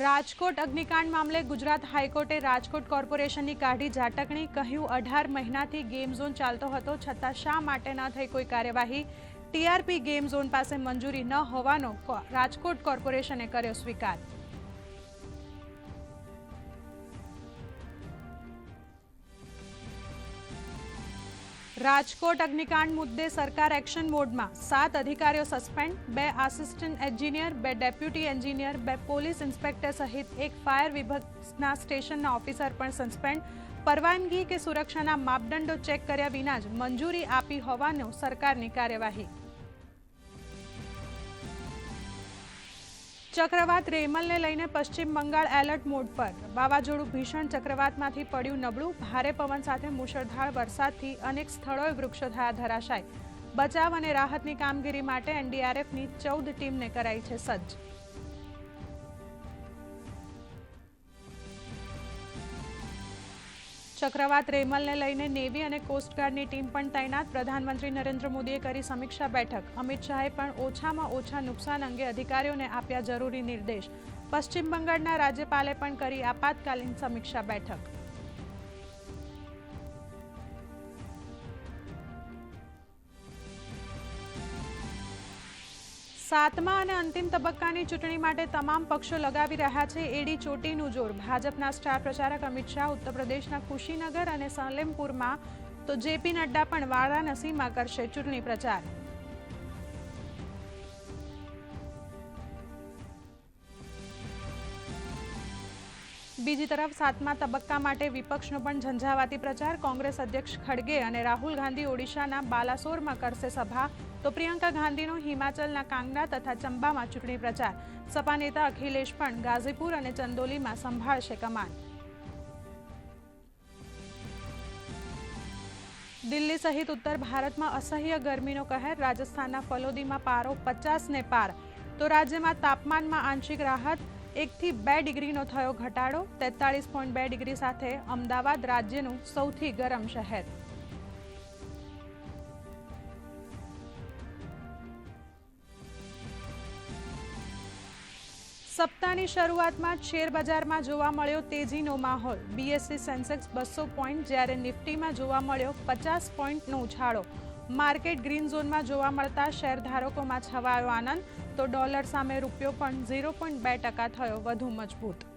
રાજકોટ અગ્નિકાંડ મામલે ગુજરાત હાઈકોર્ટે રાજકોટ કોર્પોરેશનની કાઢી ઝાટકણી. કહ્યું, અઢાર મહિનાથી ગેમ ઝોન ચાલતો હતો, છતાં શા માટે ન થઈ કોઈ કાર્યવાહી? ટીઆરપી ગેમ ઝોન પાસે મંજૂરી ન હોવાનો રાજકોટ કોર્પોરેશને કર્યો સ્વીકાર. રાજકોટ અગ્નિકાંડ મુદ્દે સરકાર એક્શન મોડમાં. સાત અધિકારીઓ સસ્પેન્ડ, બે આસિસ્ટન્ટ એન્જિનિયર બે ડેપ્યુટી એન્જિનિયર બે પોલીસ ઇન્સ્પેક્ટર સહિત એક ફાયર વિભાગના સ્ટેશનના ઓફિસર પણ સસ્પેન્ડ. પરવાનગી કે સુરક્ષાના માપદંડો ચેક કર્યા વિના જ મંજૂરી આપી હોવાનો સરકારની કાર્યવાહી. ચક્રવાત રેમલને લઈને પશ્ચિમ બંગાળ એલર્ટ મોડ પર. વાવાઝોડું ભીષણ ચક્રવાતમાંથી પડ્યું નબળું. ભારે પવન સાથે મુશળધાર વરસાદથી અનેક સ્થળોએ વૃક્ષો થયા ધરાશાય. બચાવ અને રાહતની કામગીરી માટે એનડીઆરએફની ચૌદ ટીમને કરાઈ છે સજ્જ. ચક્રવાત રેમલને લઈને નેવી અને કોસ્ટગાર્ડની ટીમ પણ તૈનાત. પ્રધાનમંત્રી નરેન્દ્ર મોદીએ કરી સમીક્ષા બેઠક. અમિત શાહે પણ ઓછામાં ઓછા નુકસાન અંગે અધિકારીઓને આપ્યા જરૂરી નિર્દેશ. પશ્ચિમ બંગાળના રાજ્યપાલે પણ કરી આપાતકાલીન સમીક્ષા બેઠક. સાતમા અને અંતિમ તબક્કાની ચૂંટણી માટે તમામ પક્ષો લગાવી રહ્યા છે એડી ચોટીનું જોર. ભાજપના સ્ટાર પ્રચારક અમિત શાહ ઉત્તર પ્રદેશના કુશીનગર અને સલેમપુરમાં તો જેપી નડ્ડા પણ વારાણસીમાં કરશે ચૂંટણી પ્રચાર. બીજી તરફ સાતમા તબક્કા માટે વિપક્ષનો પણ ઝંઝાવાતી પ્રચાર. કોંગ્રેસ અધ્યક્ષ ખડગે અને રાહુલ ગાંધી ઓડિશાના બાલાસોરમાં કરશે સભા. તો પ્રિયંકા ગાંધીનો હિમાચલના કાંગડા તથા ચંબામાં ચૂંટણી પ્રચાર. સપા નેતા અખિલેશ પણ ગાઝીપુર અને ચંદોલીમાં સંભાળશે કમાન. દિલ્હી સહિત ઉત્તર ભારતમાં અસહ્ય ગરમીનો કહેર. રાજસ્થાનના ફલોદીમાં પારો પચાસને પાર. તો રાજ્યમાં તાપમાનમાં આંશિક રાહત એકથી બે ડિગ્રીનો થયો ઘટાડો. તેતાળીસ પોઈન્ટ બે ડિગ્રી સાથે અમદાવાદ રાજ્યનું સૌથી ગરમ શહેર. સપ્તાહની શરૂઆતમાં શેરબજારમાં શેર બજારમાં જોવા મળ્યો તેજીનો માહોલ. બીએસસી સેન્સેક્સ બસો પોઈન્ટ, જ્યારે નિફ્ટીમાં જોવા મળ્યો પચાસ પોઈન્ટનો ઉછાળો. માર્કેટ ગ્રીન ઝોનમાં જોવા મળતા શેરધારકોમાં છવાયો આનંદ. તો ડોલર સામે રૂપિયો પણ ઝીરો પોઈન્ટ બે ટકા થયો વધુ મજબૂત.